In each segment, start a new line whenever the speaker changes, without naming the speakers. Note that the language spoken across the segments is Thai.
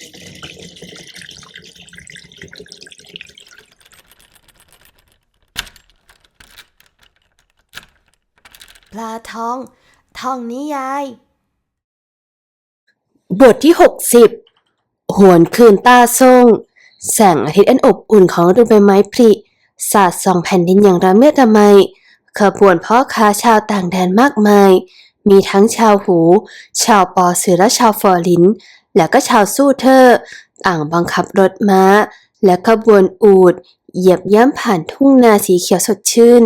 ปลาทอง ทองนิยาย
บทที่ 60 หวนคืนตาทรง แสงอาทิตย์อันอบอุ่นของฤดูใบไม้ผลิสาดส่องแผ่นดินอย่างระเมียดระไมขบวนพ่อค้าชาวต่างแดนมากมาย มีทั้งชาวหู ชาวปอเสือและชาวฟอลิน และก็ชาวสู้เทอต่างบังคับรถม้า และขบวนอูดเหยียบย่ำผ่านทุ่งนาสีเขียวสดชื่น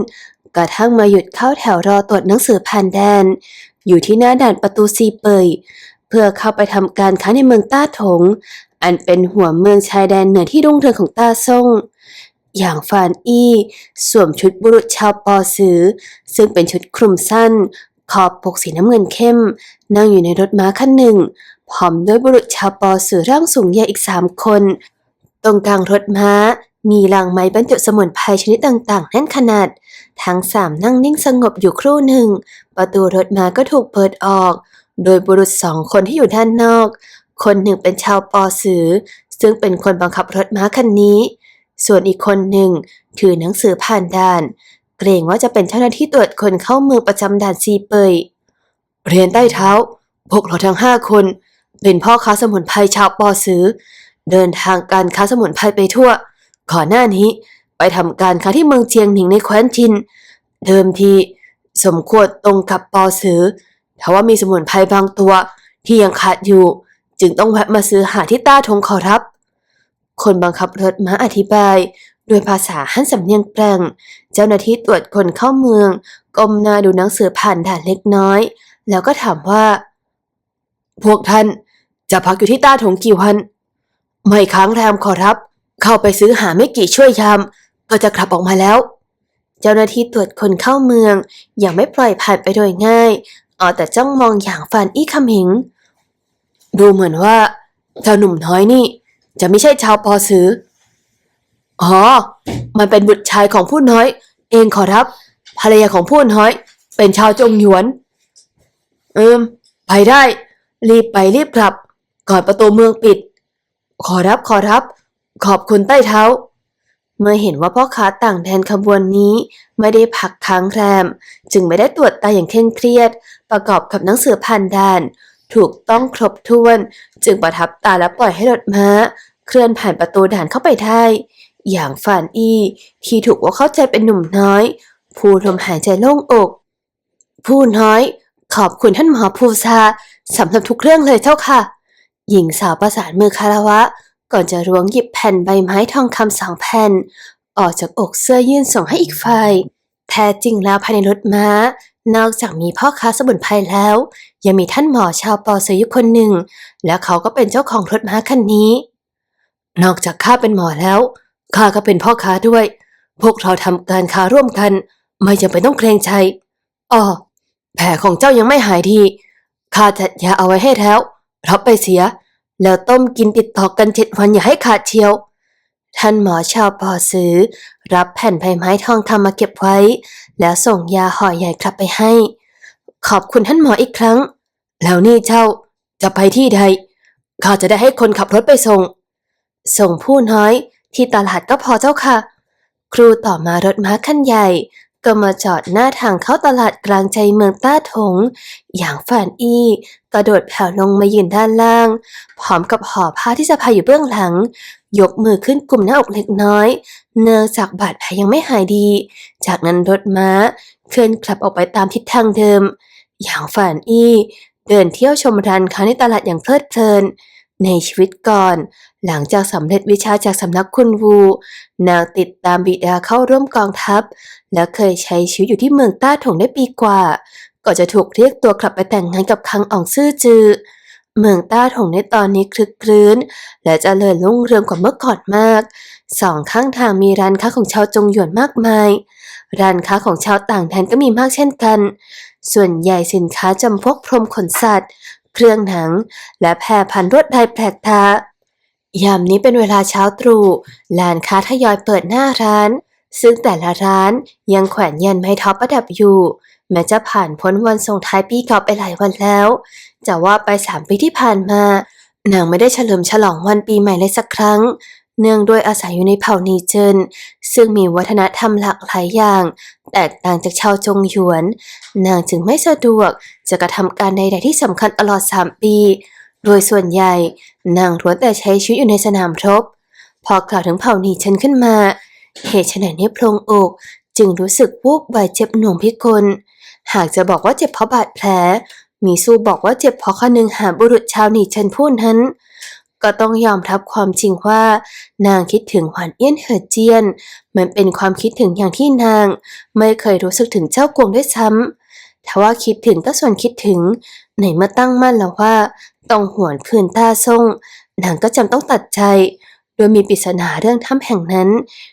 กระทั่งมาหยุดเข้าแถวรอตรวจหนังสือผ่านแดน อยู่ที่หน้าด่านประตูซีเปย เพื่อเข้าไปทำการค้าในเมืองต้าถง อันเป็นหัวเมืองชายแดนเหนือที่รุ่งเรืองของต้าซ่งอย่างฟานอี้สวมชุดบุรุษชาวปอซือ ซึ่งเป็นชุดคลุมสั้น ขอบปกสีน้ำเงินเข้ม นั่งอยู่ในรถม้าคันหนึ่ง พร้อมด้วยบุรุษชาวปอซือร่างสูงใหญ่อีกสามคน ตรงกลางรถม้า มีลังไม้บรรจุสมุนไพรชนิดต่างๆแน่นขนาด ทั้งสามนั่งนิ่งสงบอยู่ครู่หนึ่ง ประตูรถม้าก็ถูกเปิดออก โดยบุรุษสองคนที่อยู่ด้านนอก คนหนึ่งเป็นชาวปอสือ ซึ่งเป็นคนบังคับรถม้าคันนี้ ส่วนอีกคนหนึ่งถือหนังสือผ่านด่าน เกรงว่าจะเป็นเจ้าหน้าที่ตรวจคนเข้าเมืองประจำด่านซีเปยเรียนใต้เท้าพวกเราทั้งห้าคน เป็นพ่อค้าสมุนไพรชาวปอสือเดินทางการค้าสมุนไพรไปทั่ว ก่อนหน้านี้ ไปทำการค้าที่เมืองเจียงหนิงในแคว้นชิน เดิมทีสมควรตรงกับปอสือแต่ว่ามีสมุนไพรบางตัวที่ยังขาดอยู่ จึงต้องแวะมาซื้อหาที่ต้าทงขอรับ คนบังคับรถม้าอธิบายด้วยภาษาฮันสำเนียงแปลง เจ้าหน้าที่ตรวจคนเข้าเมืองก้มหน้าดูหนังสือผ่านด่านเล็กน้อย แล้วก็ถามว่า พวกท่าน จะพักอยู่ที่ต้าถงกี่วัน ไม่ค้างแรมขอรับ เข้าไปซื้อหาไม่กี่ช่วยยาม ก็จะกลับออกมาแล้ว เจ้าหน้าที่ตรวจคนเข้าเมืองอยังไม่ปล่อยผ่านไปโดยง่าย เอาแต่จ้องมองอย่างฟานอี้คำหิง ดูเหมือนว่าเจ้าหนุ่มน้อยนี่ จะไม่ใช่ชาวปอสืออ๋อ มันเป็นบุตรชายของผู้น้อย เองขอรับ ภรรยาของผู้น้อย เป็นชาวจงหยวน เอิมไปได้ รีบไปรีบกลับ ก่อนประตูเมืองปิด ขอรับขอรับ ขอบคุณใต้เท้า เมื่อเห็นว่าพ่อค้าต่างแดนขบวนนี้ไม่ได้พักค้างแรม จึงไม่ได้ตรวจตาอย่างเคร่งเครียด ประกอบกับหนังสือผ่านด่าน ถูกต้องครบถ้วน จึงประทับตาและปล่อยให้รถม้า เคลื่อนผ่านประตูด่านเข้าไปได้ อย่างฟานอี้ที่ถูกว่าเข้าใจเป็นหนุ่มน้อยผู้ลมหายใจโล่งอก ผู้น้อย ขอบคุณท่านหมอภูซาสำหรับทุกเรื่องเลยเจ้าค่ะ หญิงสาวประสานมือคารวะ ก่อนจะล้วงหยิบแผ่นใบไม้ทองคำสองแผ่น ออกจากอกเสื้อยื่นส่งให้อีกฝ่าย แท้จริงแล้วภายในรถม้า นอกจากมีพ่อค้าสมุนไพรแล้ว ยังมีท่านหมอชาวปอเซยุคนหนึ่ง และเขาก็เป็นเจ้าของรถม้าคันนี้ นอกจากข้าเป็นหมอแล้วข้าก็เป็นพ่อค้าด้วย พวกเราทำการค้าร่วมกัน ไม่จำเป็นต้องเกรงใจอ้อแผลของเจ้ายังไม่หายดีข้าจัดยาเอาไว้ให้แล้ว รับไปเสีย แล้วต้มกินติดต่อกันเจ็ดวันอย่าให้ขาดเชียว ท่านหมอชาวปอซื้อ รับแผ่นใบไม้ทองคำมาเก็บไว้ แล้วส่งยาห่อใหญ่กลับไปให้ ขอบคุณท่านหมออีกครั้ง แล้วนี่เจ้าจะไปที่ใดข้าจะได้ให้คนขับรถไปส่ง ส่งผู้น้อยที่ตลาดก็พอเจ้าค่ะ ครูต่อมารถม้าคันใหญ่ ก็มาจอดหน้าทางเข้าตลาดกลางใจเมืองต้าถง อย่างฟานอี้ กระโดดแผ่วลงมายืนด้านล่าง พร้อมกับห่อผ้าที่สะพายอยู่เบื้องหลัง ยกมือขึ้นกลุ่มหน้าอกเล็กน้อย เนื่องจากบาดแผลยังไม่หายดี จากนั้นรถม้าเคลื่อนกลับออกไปตามทิศทางเดิม อย่างฝานอี้เดินเที่ยวชมร้านค้าในตลาดอย่างเพลิดเพลิน ในชีวิตก่อน หลังจากสำเร็จวิชาจากสำนักคุณวู นางติดตามบิดาเข้าร่วมกองทัพ และเคยใช้ชีวิตอยู่ที่เมืองต้าถงได้ปีกว่า ก็จะถูกเรียกตัวกลับไปแต่งงานกับคังอ่องซื่อจือ เมืองต้าถงในตอนนี้คลึกครื้น และเจริญรุ่งเรืองกว่าเมื่อก่อนมาก สองข้างทางมีร้านค้าของชาวจงหยวนมากมาย ร้านค้าของชาวต่างแดนก็มีมากเช่นกัน ส่วนใหญ่สินค้าจำพวกพรมขนสัตว์ เครื่องหนัง และแพรพันรวดลายแปลกตายามนี้เป็นเวลาเช้าตรู่ร้านค้าทยอยเปิดหน้าร้าน ซึ่งแต่ละร้านยังแขวนยันไม้ท็อปประดับอยู่ แม้จะผ่านพ้นวันส่งท้ายปีเก่าไปหลายวันแล้วจะว่าไปสามปีที่ผ่านมานางไม่ได้เฉลิมฉลองวันปีใหม่เลยสักครั้ง เนื่องด้วยอาศัยอยู่ในเผ่านีเจินซึ่งมีวัฒนธรรมหลากหลายอย่าง แตกต่างจากชาวจงหยวน นางจึงไม่สะดวกจะกระทำการใดๆที่สำคัญตลอด3ปี โดยส่วนใหญ่ นางล้วนแต่ใช้ชีวิตอยู่ในสนามรบ พอกล่าวถึงเผ่านีเจินขึ้นมา เหตุไฉนในโพรงอกจึงรู้สึกวูบวายเจ็บหน่วงพิกล หากจะบอกว่าเจ็บเพราะบาดแผล มีสู้บอกว่าเจ็บเพราะข้อนึงหาบุรุษชาวหนีเชนผู้นั้น ก็ต้องยอมรับความจริงว่า นางคิดถึงหวานเอี้ยนเหอเจียน มันเป็นความคิดถึงอย่างที่นาง ไม่เคยรู้สึกถึงเจ้ากวงด้วยซ้ำถ้าว่าคิดถึงก็ส่วนคิดถึงในเมื่อตั้งมั่นแล้วว่าต้องหวนคืนตาซ่งนางก็จำต้องตัดใจ โดยมีปริศนาเรื่องถ้ำแห่งนั้น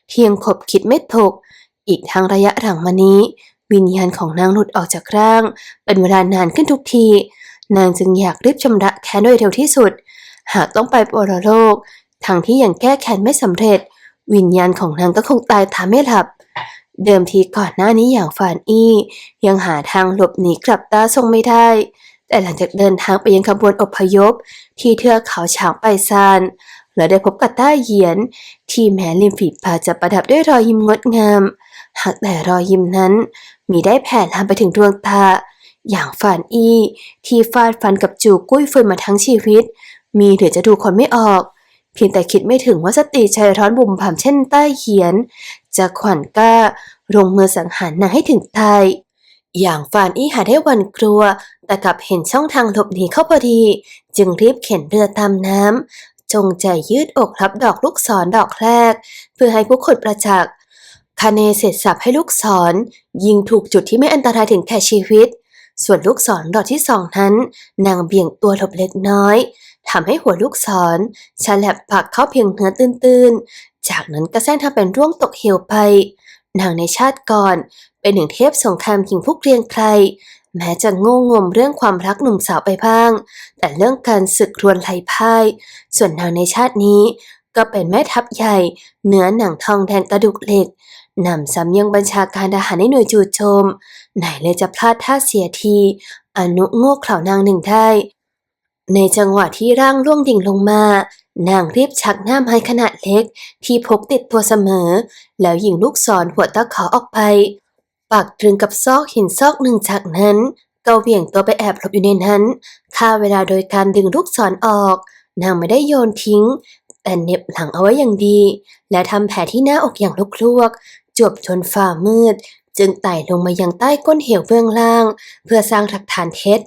เที่ยงขบคิดไม่ถก อีกทั้งระยะหลังมานี้ วิญญาณของนางหลุดออกจากร่าง เป็นเวลานานขึ้นทุกที นางจึงอยากรีบชำระแค้นโดยเร็วที่สุด หากต้องไปปรโลกทั้งที่ยังแก้แค้นไม่สำเร็จ วิญญาณของนางก็คงตายตามไม่หลับ เดิมทีก่อนหน้านี้อย่างฟานอี้ยังหาทางหลบหนีกลับตาทรงไม่ได้ แต่หลังจากเดินทางไปยังขบวนอพยพ ที่เทือกเขาฉางไปซานและได้พบกับต้าเหยียน ที่แม้ริมฝีปากจะประดับด้วยรอยยิ้มงดงาม หากแต่รอยยิ้มนั้น มีได้แผ่ลามไปถึงดวงตา อย่างฟานอี้ที่ฟาดฟันกับจูกุ้ยเฟินมาทั้งชีวิต มีหรือจะดูคนไม่ออก เพียงแต่คิดไม่ถึงว่าสตรีใจร้อนบุ่มผ่ามเช่นใต้เหียน จะขวัญกล้าลงมือสังหารนางให้ถึงตายอย่างฟานอี้หาได้วันกลัว แต่กลับเห็นช่องทางหลบหนีเข้าพอดี จึงรีบเข็นเรือตามน้ำจงใจยืดอกรับดอกลูกศรดอกแรก เพื่อให้ผู้คนประจักษ์ คาเนเสร็จสับให้ลูกศร ยิงถูกจุดที่ไม่อันตรายถึงแก่ชีวิต ส่วนลูกศรดอกที่สองนั้น นางเบี่ยงตัวหลบเล็กน้อยทำให้หัวลูกศรฉลับปักเข้าเพียงเนื้อตื้นๆ จากนั้นก็แซงทำเป็นร่วงตกเหวไป นางในชาติก่อน เป็นหนึ่งเทพสงครามหญิงผู้เกรียงไกรแม้จะโง่งมเรื่องความรักหนุ่มสาวไปบ้าง แต่เรื่องการศึกรวนไหลพ่าย ส่วนนางในชาตินี้ ก็เป็นแม่ทัพใหญ่ เนื้อหนังทองแดงกระดูกเหล็กนำซ้ำยังบัญชาการทหารในหน่วยจู่โจม ไหนเลยจะพลาดท่าเสียที อนุโง่เขล่านางหนึ่งได้ ในจังหวะที่ร่างล่วงดิ่งลงมา นางรีบชักหน้าไม้ขนาดเล็ก ที่พกติดตัวเสมอ แล้วยิงลูกศรหัวตะขอออกไปปักตรึงกับซอกหินซอกหนึ่งจากนั้นก็เหวี่ยงตัวไปแอบหลบอยู่ในนั้น ฆ่าเวลาโดยการดึงลูกศรออกนางไม่ได้โยนทิ้ง แต่เน็บหลังเอาไว้อย่างดี และทำแผลที่หน้าอกอย่างลุกลวกจวบจนฝ่ามืด จึงไต่ลงมายังใต้ก้นเหวเบื้องล่าง เพื่อสร้างหลักฐานเท็จ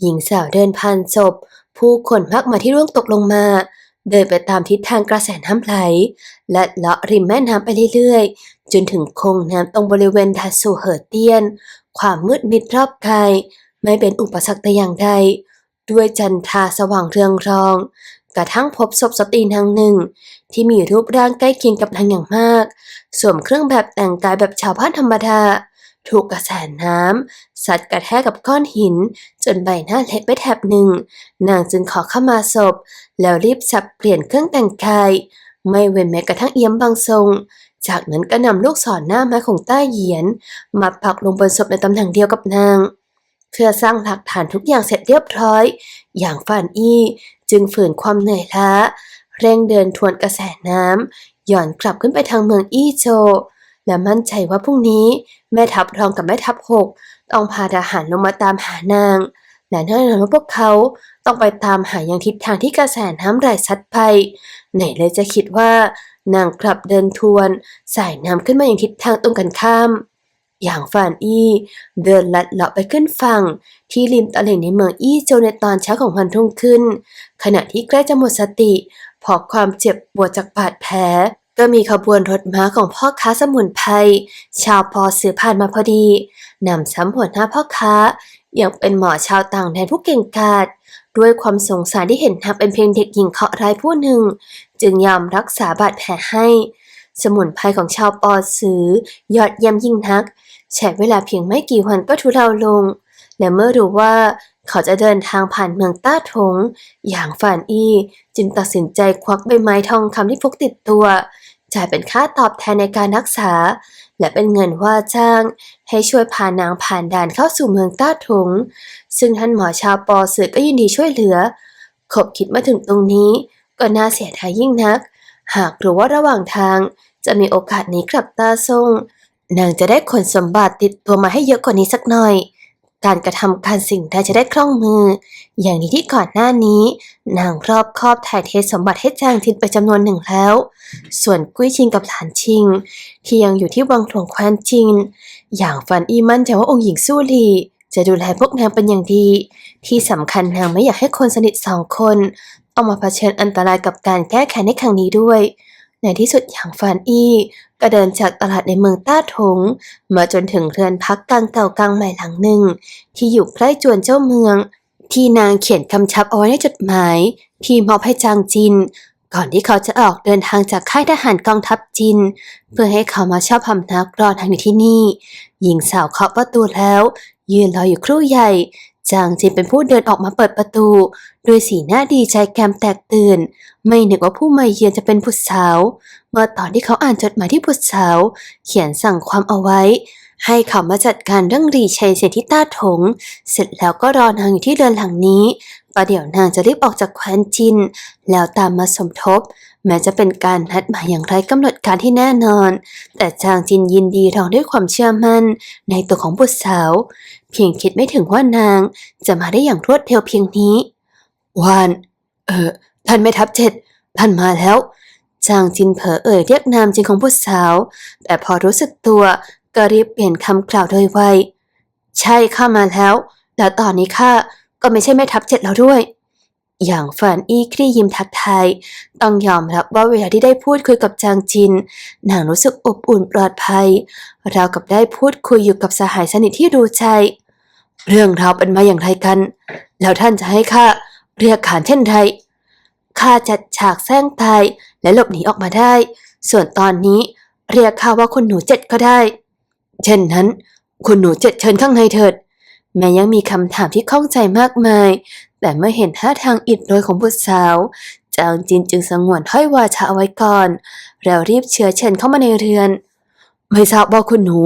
หญิงสาวเดินผ่านศพ ผู้คนมากมาที่ร่วงตกลงมา เดินไปตามทิศทางกระแสน้ำไหล และเลาะริมแม่น้ำไปเรื่อยๆ จนถึงคงน้ำตรงบริเวณทาสูเหอเตียน ความมืดมิดรอบกายไม่เป็นอุปสรรคแต่อย่างใดด้วยจันทราสว่างเรืองรอง กระทั่งพบศพสตรีนางหนึ่ง ที่มีรูปร่างใกล้เคียงกับนางอย่างมาก สวมเครื่องแบบแต่งกายแบบชาวบ้านธรรมดา ถูกกระแสน้ำสัดกระแทกกับก้อนหิน จนใบหน้าเละไปแถบหนึ่ง นางจึงขอเข้ามาศพ แล้วรีบสับเปลี่ยนเครื่องแต่งกาย ไม่เว้นแม้กระทั่งเอี้ยมบางทรง จากนั้นก็นำลูกศรหน้าไม้ของต้าเหยียน มาปักลงบนศพในตำแหน่งเดียวกับนางเพื่อสร้างหลักฐานทุกอย่างเสร็จเรียบร้อย อย่างฟานอี้ จึงฝืนความเหนื่อยล้า เร่งเดินทวนกระแสน้ำหย่อนกลับขึ้นไปทางเมืองอี้โจ และมั่นใจว่าพรุ่งนี้แม่ทัพรองกับแม่ทัพหกต้องพาทหารลงมาตามหานาง และแน่นอนว่าพวกเขาต้องไปตามหายังทิศทางที่กระแสน้ำไหลซัดไปไหนเลยจะคิดว่านางกลับเดินทวน สายน้ำขึ้นมาอย่างทิศทางตรงกันข้าม อย่างฟานอี้เดินลัดเลาะไปขึ้นฝั่ง ที่ริมตลิ่งในเมืองอี้โจในตอนเช้าของวันรุ่งขึ้น ขณะที่ใกล้จะหมดสติเพราะความเจ็บปวดจากบาดแผล ก็มีขบวนรถม้าของพ่อค้าสมุนไพรชาวปอสือผ่านมาพอดีนำซ้ำหัวหน้าพ่อค้าอยังเป็นหมอชาวต่างแดนผู้เก่งกาจด้วยความสงสารที่เห็นนางเป็นเพียงเด็กหญิงเคาะร้ายผู้หนึ่ง จึงยอมรักษาบาดแผลให้ สมุนไพรของชาวปอสือยอดเยี่ยมยิ่งนัก ใช้เวลาเพียงไม่กี่วันก็ทุเลาลง และเมื่อรู้ว่าเขาจะเดินทางผ่านเมืองต้าถง อย่างฟานอี้ จึงตัดสินใจควักใบไม้ทองคำที่พกติดตัว จ่ายเป็นค่าตอบแทนในการรักษา และเป็นเงินว่าจ้าง ให้ช่วยพานางผ่านด่านเข้าสู่เมืองต้าถง ซึ่งท่านหมอชาวปอสือก็ยินดีช่วยเหลือ ขบคิดมาถึงตรงนี้ ก็น่าเสียดายยิ่งนัก หากรู้ว่าระหว่างทางจะมีโอกาสหนี้กลับตาทรง นางจะได้ขนสมบัติติดตัวมาให้เยอะกว่านี้สักหน่อย การกระทำการสิ่งใดจะได้คล่องมือ อย่างนี้ที่ก่อนหน้านี้ นางรอบครอบถ่ายเทสมบัติให้จางทินไปจำนวนหนึ่งแล้ว ส่วนกุ้ยชิงกับหลานชิง ที่ยังอยู่ที่วังหลวงแคว้นจินอย่างฟันอีมั่นใจว่าองค์หญิงสู้หลีจะดูแลพวกนางเป็นอย่างดี ที่สำคัญนางไม่อยากให้คนสนิทสองคนเอามาเผชิญอันตรายกับการแก้แค้นในครั้งนี้ด้วย ในที่สุดอย่างฟานอี้ ก็เดินจากตลาดในเมืองต้าถง มาจนถึงเรือนพักกลางเก่ากลางใหม่หลังหนึ่ง ที่อยู่ใกล้จวนเจ้าเมือง ที่นางเขียนคำชับเอาไว้ในจดหมาย ที่มอบให้จางจิน ก่อนที่เขาจะออกเดินทางจากค่ายทหารกองทัพจิน เพื่อให้เขามาเช่าพำนักรอทางอยู่ที่นี่ หญิงสาวเคาะประตูแล้ว ยืนรออยู่ครู่ใหญ่ จางจินเป็นผู้เดินออกมาเปิดประตู ด้วยสีหน้าดีใจแกมแตกตื่น ไม่นึกว่าผู้มาเยือนจะเป็นผู้สาว เมื่อตอนที่เขาอ่านจดหมายที่ผู้สาว เขียนสั่งความเอาไว้ ให้เขามาจัดการเรื่องรีชัยเสียที่ต้าถง เสร็จแล้วก็รอนางอยู่ที่เรือนหลังนี้ประเดี๋ยวนางจะรีบออกจากแคว้นจิน แล้วตามมาสมทบ แม้จะเป็นการนัดหมายอย่างไรกำหนดการที่แน่นอน แต่จางจินยินดีรองด้วยความเชื่อมั่น ในตัวของบุตรสาว เพียงคิดไม่ถึงว่านางจะมาได้อย่างรวดเร็วเพียงนี้วาน เออ ท่านไม่ทับเจ็ด ท่านมาแล้ว จางจินเผลอเอ่ยเรียกนามจริงของผู้สาว แต่พอรู้สึกตัวก็รีบเปลี่ยนคำกล่าวโดยไว ใช่ข้ามาแล้ว แล้วตอนนี้ข้าก็ไม่ใช่แม่ทัพเจ็ดแล้วด้วย อย่างฟานอี้คลี่ยิ้มทักทาย ต้องยอมรับว่าเวลาที่ได้พูดคุยกับจางจิน นางรู้สึกอบอุ่นปลอดภัยราวกับได้พูดคุยอยู่กับสหายสนิทที่รู้ใจ เรื่องราวเป็นมาอย่างไรกัน แล้วท่านจะให้ข้าเรียกขานเช่นไรข้าจัดฉากแซงตายและหลบหนีออกมาได้ ส่วนตอนนี้เรียกข้าว่าคุณหนูเจ็ดก็ได้ เช่นนั้น คุณหนูเจ็ดเชิญข้างในเถิด แม้ยังมีคำถามที่ข้องใจมากมาย แต่เมื่อเห็นท่าทางอิดโรยของบุตรสาวจางจินจึงสงวนถ้อยวาจาเอาไว้ก่อน แล้วรีบเชื้อเชิญเข้ามาในเรือน ไม่ทราบว่าคุณหนู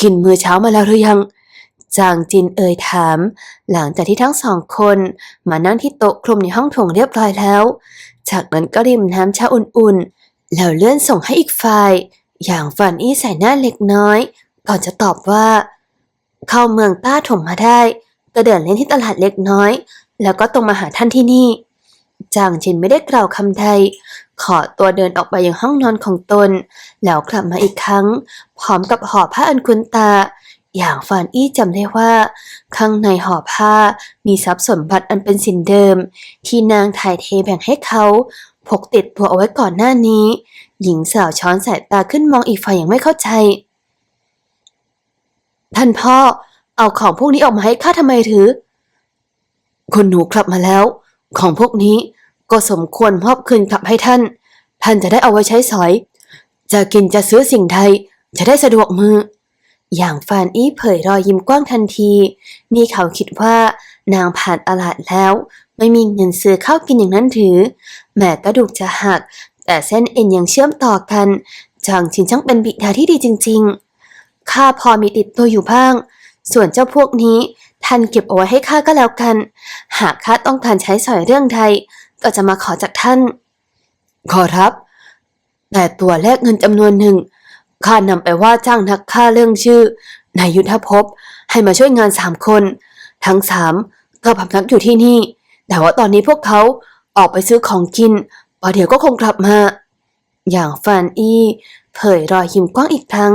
กินมื้อเช้ามาแล้วหรือยัง จางจินเอ่ยถาม หลังจากที่ทั้งสองคนมานั่งที่โต๊ะคลุมในห้องโถงเรียบร้อยแล้ว จากนั้นก็ริมน้ำชาอุ่นๆ แล้วเลื่อนส่งให้อีกฝ่าย อย่างฝันอี้ใส่หน้าเล็กน้อย ก่อนจะตอบว่า เข้าเมืองต้าถมมาได้ ก็เดินเล่นที่ตลาดเล็กน้อย แล้วก็ตรงมาหาท่านที่นี่ จางจินไม่ได้กล่าวคำใด ขอตัวเดินออกไปยังห้องนอนของตน แล้วกลับมาอีกครั้ง พร้อมกับห่อผ้าอันคุ้นตา อย่างฟานอี้จำได้ว่า ข้างในห่อผ้ามีทรัพย์สมบัติอันเป็นสินเดิม ที่นางถ่ายเทแบ่งให้เขาพกติดตัวเอาไว้ก่อนหน้านี้ หญิงสาวช้อนสายตาขึ้นมองอีกฝ่ายอย่างไม่เข้าใจ ท่านพ่อ เอาของพวกนี้ออกมาให้ข้าทำไมหรือ คุณหนูกลับมาแล้ว ของพวกนี้ก็สมควรมอบคืนกลับให้ท่าน ท่านจะได้เอาไว้ใช้สอย จะกินจะซื้อสิ่งใดจะได้สะดวกมือ อย่างฟานอี้เผยรอยยิ้มกว้างทันที นี่เขาคิดว่านางผ่านตลาดแล้ว ไม่มีเงินซื้อข้าวกินอย่างนั้นถือ แม้กระดูกจะหัก แต่เส้นเอ็นยังเชื่อมต่อกันจางชินช่างเป็นบิดาที่ดีจริงๆ ข้าพอมีติดตัวอยู่บ้าง ส่วนเจ้าพวกนี้ ท่านเก็บเอาไว้ให้ข้าก็แล้วกัน หากข้าต้องการใช้สอยเรื่องใดก็จะมาขอจากท่าน ขอรับ แต่ตัวแลกเงินจำนวนหนึ่งข้านำไปว่าจ้างนักฆ่าเรื่องชื่อนายยุทธภพให้มาช่วยงานสามคน ทั้งสามก็พำนักอยู่ที่นี่ แต่ว่าตอนนี้พวกเขาออกไปซื้อของกินประเดี๋ยวก็คงกลับมา อย่างฟานอี้เผยรอยยิ้มกว้างอีกครั้ง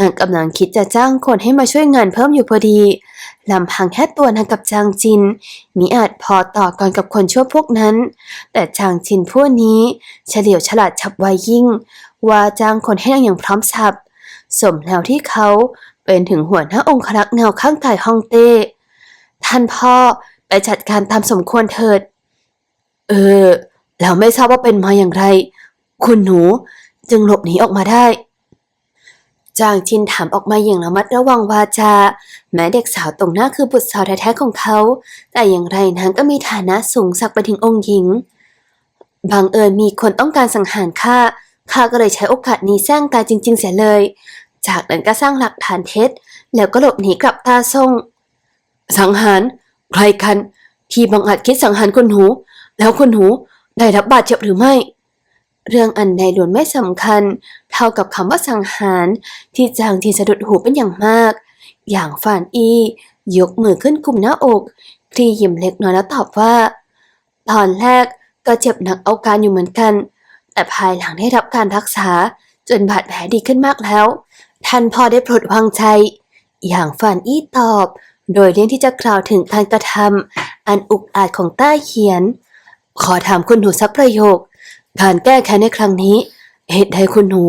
นางกำลังคิดจะจ้างคนให้มาช่วยงานเพิ่มอยู่พอดี ลำพังแค่ตัวนางกับจางจินมิอาจพอต่อกรกับคนชั่วพวกนั้น แต่จางจินผู้นี้ เฉลียวฉลาดฉับไวยิ่ง ว่าจ้างคนให้นางอย่างพร้อมฉับ สมแล้วที่เขาเป็นถึงหัวหน้าองครักษ์เงาข้างกายฮ่องเต้ ท่านพ่อไปจัดการตามสมควรเถิด เออ แล้วไม่ทราบว่าเป็นมาอย่างไร คุณหนูจึงหลบหนีออกมาได้ จางชินถามออกมาอย่างระมัดระวังวาจา แม้เด็กสาวตรงหน้าคือบุตรสาวแท้ๆของเขา แต่อย่างไรนางก็มีฐานะสูงสักไปถึงองค์หญิง บางเอิญมีคนต้องการสังหารข้า ข้าก็เลยใช้โอกาสนี้แซงกายจริง ๆ เสียเลย จากนั้นก็สร้างหลักฐานเท็จ แล้วก็หลบหนีกลับตาทรง สังหาร ใครกัน ที่บังอาจคิดสังหารคุณหนูแล้วคุณหนูได้รับบาดเจ็บหรือไม่ เรื่องอันใดล้วนไม่สำคัญ เท่ากับคำว่าสังหาร ที่จางทีสะดุดหูเป็นอย่างมาก อย่างฟานอียกมือขึ้นกุมหน้าอก คลียิ้มเล็กน้อยแล้วตอบว่า ตอนแรกก็เจ็บหนักเอาการอยู่เหมือนกัน แต่ภายหลังได้รับการรักษา จนบาดแผลดีขึ้นมากแล้ว ท่านพอได้ปรดวางใจ อย่างฟานอี้ตอบ โดยเลี่ยงที่จะกล่าวถึงการกระทำอันอุกอาจของต้าเขียน ขอถามคุณหนูสักประโยค การแก้แค้นในครั้งนี้ เหตุใดคุณหนู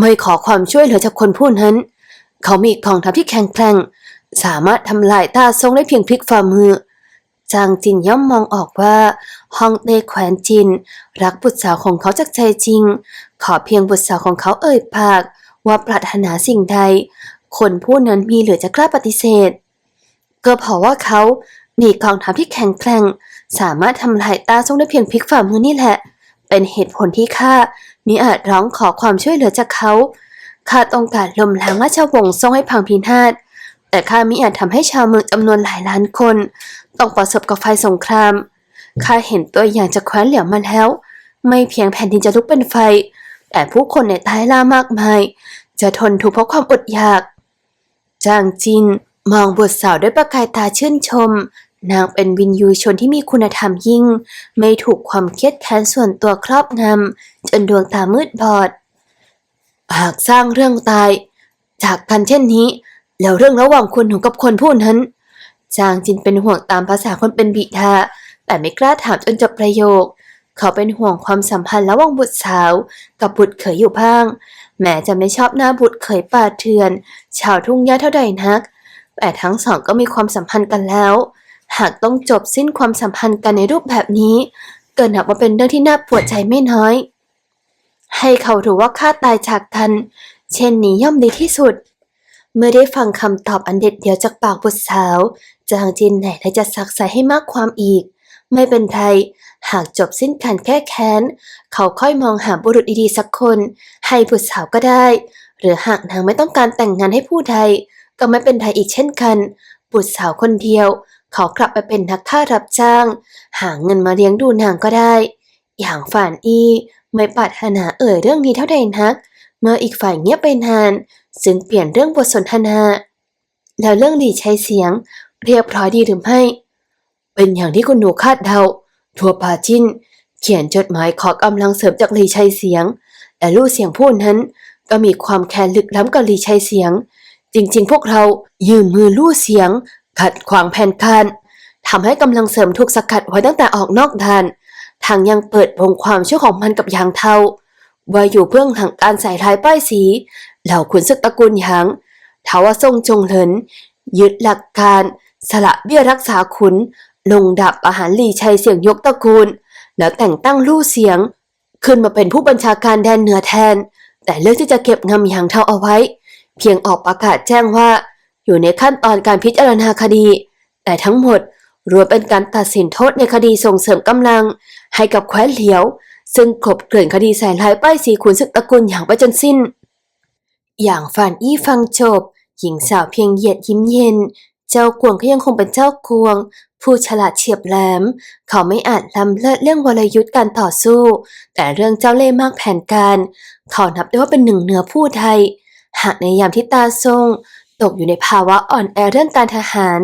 ไม่ขอความช่วยเหลือจากคนผู้นั้น เขามีกองทัพที่แข็งแกร่ง สามารถทำลายตาทรงได้เพียงพลิกฝ่ามือ จางจินย่อมมองออกว่าฮองเต้แขวนจิน รักบุตรสาวของเขาจากใจจริง ขอเพียงบุตรสาวของเขาเอ่ยปาก ว่าปรารถนาสิ่งใด คนผู้นั้นมีเหลือจะกล้าปฏิเสธ ก็เพราะว่าเขามีกองทัพที่แข็งแกร่ง สามารถทำลายตาทรงได้เพียงพลิกฝ่ามือนี่แหละ เป็นเหตุผลที่ข้ามิอาจร้องขอความช่วยเหลือจากเขาข้าต้องการลมล้างราชวงศ์ทรงให้พังพินาศแต่ข้ามิอาจทำให้ชาวเมืองจำนวนหลายล้านคน ต้องประสบกับไฟสงครามข้าเห็นตัวอย่างจากแคว้นเหลียวมาแล้ว ไม่เพียงแผ่นดินจะลุกเป็นไฟ แต่ผู้คนในใต้ล่ามากมาย จะทนทุกข์เพราะความอดอยาก จางจินมองบุตรสาวด้วยประกายตาชื่นชม นางเป็นวินยูชนที่มีคุณธรรมยิ่ง ไม่ถูกความเครียดแค้นส่วนตัวครอบงำ จนดวงตามืดบอด หากสร้างเรื่องตาย จากกันเช่นนี้ แล้วเรื่องระหว่างคนหนูกับคนผู้นั้น จางจินเป็นห่วงตามภาษาคนเป็นบิดาแต่ไม่กล้าถามจนจบประโยค เขาเป็นห่วงความสัมพันธ์ระหว่างบุตรสาวกับบุตรเขยอยู่บ้าง แม้จะไม่ชอบหน้าบุตรเขยป่าเถื่อน ชาวทุ่งหญ้าเท่าใดนัก แต่ทั้งสองก็มีความสัมพันธ์กันแล้ว หากต้องจบสิ้นความสัมพันธ์กันในรูปแบบนี้ เกิดนับว่าเป็นเรื่องที่น่าปวดใจไม่น้อย ให้เขารู้ว่าข้าตายจากกัน เช่นนี้ย่อมดีที่สุด เมื่อได้ฟังคำตอบอันเด็ดเดี่ยวจากปากบุตรสาว จางจินไหนและจะซักใส่ให้มากความอีก ไม่เป็นไรหากจบสิ้นการแก้แค้น เขาค่อยมองหาบุรุษดีๆสักคน ให้บุตรสาวก็ได้ หรือหากนางไม่ต้องการแต่งงานให้ผู้ใด ก็ไม่เป็นไรอีกเช่นกัน บุตรสาวคนเดียว ขากลับไปเป็นนักฆ่ารับจ้าง หาเงินมาเลี้ยงดูนางก็ได้ อย่างฝานอีไม่ปรารถนาเอ่ยเรื่องนี้เท่าใดนัก เมื่ออีกฝ่ายเงียบไปนานจึงเปลี่ยนเรื่องบทสนทนาแล้วเรื่องหลีใช้เสียง เรียบร้อยดีหรือไม่ เป็นอย่างที่คุณหนูคาดเดาทัวปาจินเขียนจดหมายขอกำลังเสริมจากหลีชัยเสียงแต่ลู่เสียงผู้นั้น ก็มีความแค้นลึกล้ำกับหลีชัยเสียง จริง ๆ พวกเรายืมมือลู่เสียง ขัดขวางแผนการทำให้กำลังเสริมถูกสกัดไว้ตั้งแต่ออกนอกด่านทางยังเปิดโปงความชั่วของมันกับยางเทาว่าอยู่เบื้องหลังการใส่ลายป้ายสี เหล่าขุนศึกตระกูลหยางทว่าทรงจงเหลิน ยึดหลักการสละเบี้ยรักษาขุน ลงดับอาหารหลีชัยเสียงยกตระกูล แล้วแต่งตั้งลู่เสียง ขึ้นมาเป็นผู้บัญชาการแดนเหนือแทน แต่เลือกที่จะเก็บงำหยางเทาเอาไว้ เพียงออกประกาศแจ้งว่า อยู่ในขั้นตอนการพิจารณาคดี แต่ทั้งหมดรวมเป็นการตัดสินโทษในคดีส่งเสริมกำลัง ให้กับแคว้นเหลียว ซึ่งกลบเกลื่อนคดีใส่ลายป้ายสีขุนศึกตระกูลอย่างไปจนสิ้น อย่างฟานอี้ฟังจบ หญิงสาวเพียงเหยียดยิ้มเย็น เจ้ากวงก็ยังคงเป็นเจ้ากวง ผู้ฉลาดเฉียบแหลม เขาไม่อาจล้ำเลิศเรื่องวรยุทธ์การต่อสู้ แต่เรื่องเจ้าเล่ห์มากแผนการ เขานับได้ว่าเป็นหนึ่งเหนือผู้ไทยหากในยามที่ตาทรง ตกอยู่ในภาวะอ่อนแอเรื่องการทหาร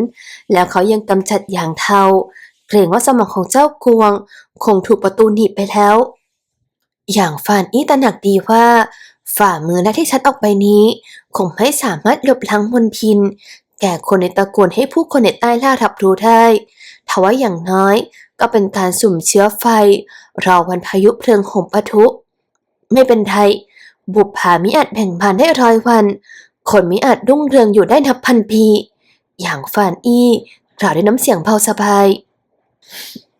แล้วเขายังกำจัดอย่างเทาเกรงว่าสมองของเจ้ากวง คงถูกประตูหนีบไปแล้ว อย่างฟานอี้ตระหนักดีว่า ฝ่ามือและที่ชัดออกไปนี้ คงไม่สามารถลบล้างมนทิน แก่คนในตระกูลให้ผู้คนในใต้ล่ารับรู้ได้ทว่าอย่างน้อยก็เป็นการสุ่มเชื้อไฟ รอวันพายุเพลิงโหมปะทุ ไม่เป็นไรบุปผามิอาจแบ่งบานได้ร้อยวัน คนมิอาจรุ่งเรืองอยู่ได้นับพันปี อย่างฟานอี้กล่าวด้วยน้ำเสียงเบาสบาย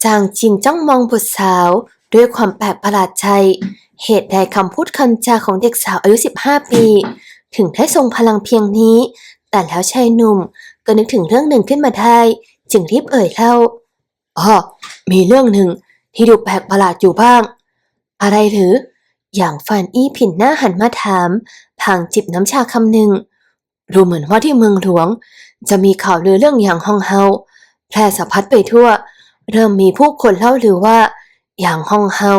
จางจินจ้องมองบุตรสาว ด้วยความแปลกประหลาดใจ เหตุใดคำพูดคำจาของเด็กสาวอายุ 15 ปี ถึงได้ทรงพลังเพียงนี้ แต่แล้วชายหนุ่มก็นึกถึงเรื่องหนึ่งขึ้นมาได้ จึงรีบเอ่ยเล่าอ๋อมีเรื่องหนึ่งที่ดูแปลกประหลาดอยู่บ้าง อะไรหรือ อย่างฟานอี้ผินหน้าหันมาถาม พางจิบน้ำชาคำหนึ่งรู้เหมือนว่าที่เมืองหลวง จะมีข่าวลือเรื่องอย่างฮองเฮาแพร่สะพัดไปทั่ว เริ่มมีผู้คนเล่าหรือว่าอย่างฮองเฮา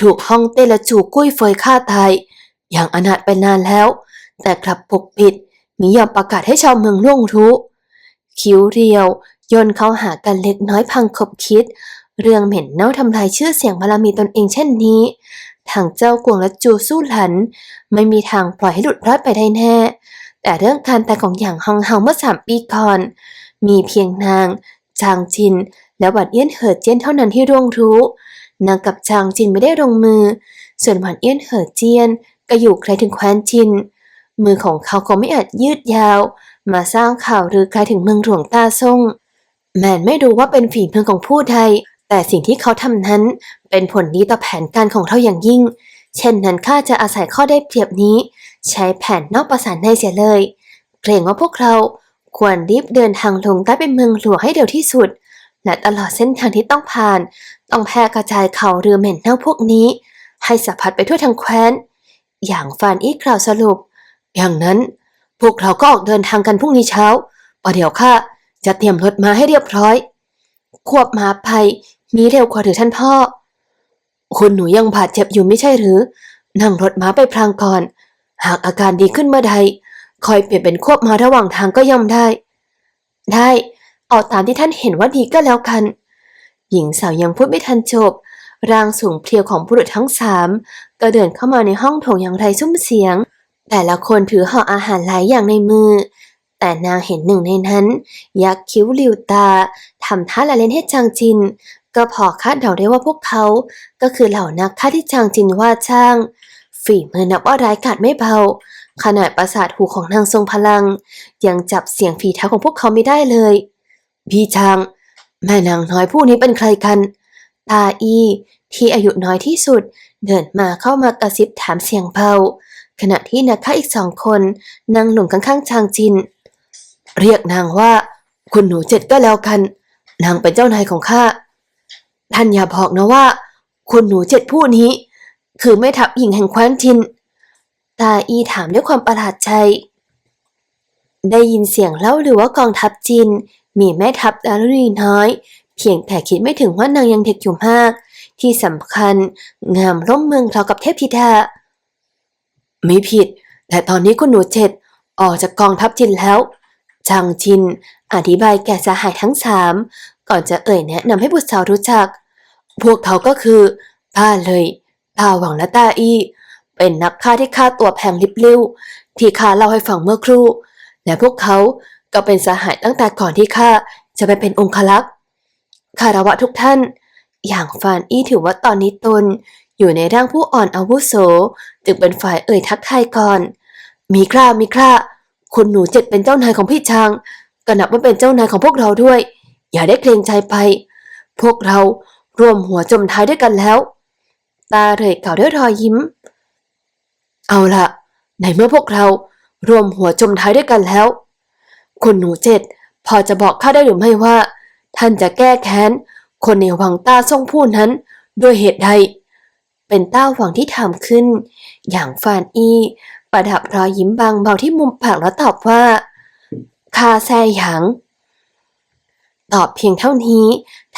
ถูกฮ่องเต้และจูกุ้ยเฟยฆ่าตายอย่างอนาถไปนานแล้ว แต่กลับปกปิดมิยอมประกาศให้ชาวเมืองล่วงรู้ คิ้วเรียวย่นเข้าหากันเล็กน้อยพังคบคิด เรื่องเหม็นเน่าทำลายชื่อเสียงบารมีตนเองเช่นนี้ ทางเจ้ากวงและจูสู้หลัน ไม่มีทางปล่อยให้หลุดรอดไปได้แน่ แต่เรื่องการตายของหยางฮองเฮาเมื่อสามปีก่อน มีเพียงนาง จางจิน และหวันเอี้ยนเหอเจี้ยนเท่านั้นที่ร่วงรู้ นางกับจางจินไม่ได้ลงมือ ส่วนหวันเอี้ยนเหอเจี้ยนก็อยู่ไกลถึงแคว้นจิน มือของเขาคงไม่อาจยืดยาว มาสร้างข่าวหรือไกลถึงเมืองหลวงตาซ่งแมนไม่รู้ว่าเป็นฝีมือของผู้ใด แต่สิ่งที่เขาทำนั้นเป็นผลดีต่อแผนการของเราอย่างยิ่ง เช่นนั้นข้าจะอาศัยข้อได้เปรียบนี้ ใช้แผนนอกประสานในเสียเลย เกรงว่าพวกเราควรรีบเดินทางลงใต้ไปเมืองหลวงให้เร็วที่สุด และตลอดเส้นทางที่ต้องผ่าน ต้องแพร่กระจายข่าวเรือเหม็นเน่าพวกนี้ ให้สะพัดไปทั่วทั้งแคว้น อย่างฟานอีกล่าวสรุป อย่างนั้นพวกเราก็ออกเดินทางกันพรุ่งนี้เช้าประเดี๋ยวข้าจะเตรียมรถมาให้เรียบร้อย ควบม้าไป มีเร็วกว่าหรือท่านพ่อ คุณหนูยังบาดเจ็บอยู่ไม่ใช่หรือ นั่งรถม้าไปพลางก่อน หากอาการดีขึ้นเมื่อใด คอยเปลี่ยนเป็นควบม้าระหว่างทางก็ย่อมได้ ได้เอาตามที่ท่านเห็นว่าดีก็แล้วกัน หญิงสาวยังพูดไม่ทันจบ ร่างสูงเพรียวของบุรุษทั้งสามก็เดินเข้ามาในห้องโถงอย่างไรซุ้มเสียง แต่ละคนถือห่ออาหารหลายอย่างในมือ แต่นางเห็นหนึ่งในนั้น ยักคิ้วหลิวตาทำท่าละเล่นให้จางจิน ก็พอคาดเดาได้ว่าพวกเขา ก็คือเหล่านักฆ่าที่จางจินว่าจ้าง ฝีมือนับว่าร้ายกาจไม่เบาขนาดประสาทหูของนางทรงพลัง ยังจับเสียงฝีเท้าของพวกเขาไม่ได้เลย พี่จาง แม่นางน้อยผู้นี้เป็นใครกันตาอีที่อายุน้อยที่สุด เดินมาเข้ามากระซิบถามเสียงเบาขณะที่นักฆ่าอีกสองคนนั่งหนุ่มข้างๆจางจิน เรียกนางว่า คุณหนูเจ็ดก็แล้วกัน นางเป็นเจ้านายของข้า ท่านอย่าบอกนะว่าคุณหนูเจ็ดผู้นี้ คือแม่ทัพหญิงแห่งแคว้นจิน ตาอีถามด้วยความประหลาดใจ ได้ยินเสียงเล่าหรือว่ากองทัพจีนมีแม่ทัพดารุณีน้อย เพียงแต่คิดไม่ถึงว่านางยังเด็กอยู่มาก ที่สำคัญงามร่มเมืองเรากับเทพธิดาไม่ผิด แต่ตอนนี้คุณหนูเจ็ดออกจากกองทัพจินแล้วจางจินอธิบายแก่สหายทั้งสาม ก่อนจะเอ่ยแนะนำให้บุตรสาวรู้จัก พวกเขาก็คือตาเลยตาหวังและตาอี้เป็นนักฆ่าที่ฆ่าตัวแพงลิบลิ่วที่ข้าเล่าให้ฟังเมื่อครู่ และพวกเขาก็เป็นสหายตั้งแต่ก่อนที่ข้าจะไปเป็นองคลักษ์คารวะทุกท่าน อย่างฟานอี้ถือว่าตอนนี้ตน อยู่ในร่างผู้อ่อนอาวุโส จึงเป็นฝ่ายเอ่ยทักทายก่อน มีครามีคราคุณหนูเจ็ดเป็นเจ้านายของพี่ชางก็นับว่าเป็นเจ้านายของพวกเราด้วย อย่าได้เกรงใจไป พวกเรารวมหัวจมท้ายด้วยกันแล้ว ตาเร่กล่าวด้วยรอยยิ้ม เอาละในเมื่อพวกเรารวมหัวจมท้ายด้วยกันแล้ว คุณหนูเจ็ดพอจะบอกข้าได้หรือไม่ว่า ท่านจะแก้แค้น คนในวังต้าซ่งผู้นั้น ด้วยเหตุใด เป็นต้าหวังที่ถามขึ้น อย่างฟานอี ประดับรอยยิ้มบางเบาที่มุมปากแล้วตอบว่าข้าแซหยาง ตอบเพียงเท่านี้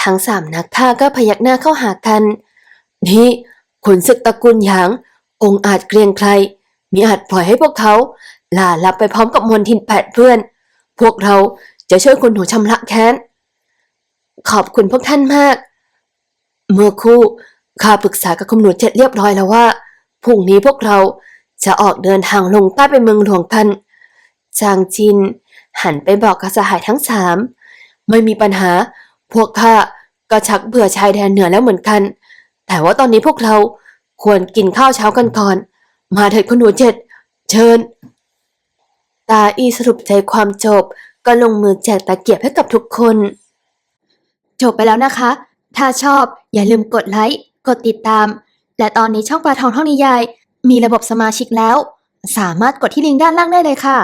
ทั้งสามนักฆ่าก็พยักหน้าเข้าหากัน นี่ขุนศึกตระกูลหยาง องค์อาจเกรียงใครมิอาจปล่อยให้พวกเขาลาลับไปพร้อมกับมวลทินแปดเพื่อน พวกเราจะช่วยคุณหนูชำระแค้น ขอบคุณพวกท่านมาก เมื่อคู่ข้าปรึกษากับคุณหนูเจ็ดเรียบร้อยแล้วว่าพรุ่งนี้พวกเราจะออกเดินทางลงใต้ไปเมืองหลวงกัน จางจิน หันไปบอกกับสหายทั้งสาม ไม่มีปัญหา พวกข้าก็ชักเบื่อชายแดนเหนือแล้วเหมือนกัน แต่ว่าตอนนี้พวกเราควรกินข้าวเช้ากันก่อน มาเถิดคุณหนูเจ็ด เชิญ ตาอีสรุปใจความจบก็ลงมือแจกตะเกียบให้กับทุกคน
จบไปแล้วนะคะ ถ้าชอบอย่าลืมกดไลค์ กดติดตาม และตอนนี้ช่องปลาทองท่องนิยาย มีระบบสมาชิกแล้ว สามารถกดที่ลิงก์ด้านล่างได้เลยค่ะ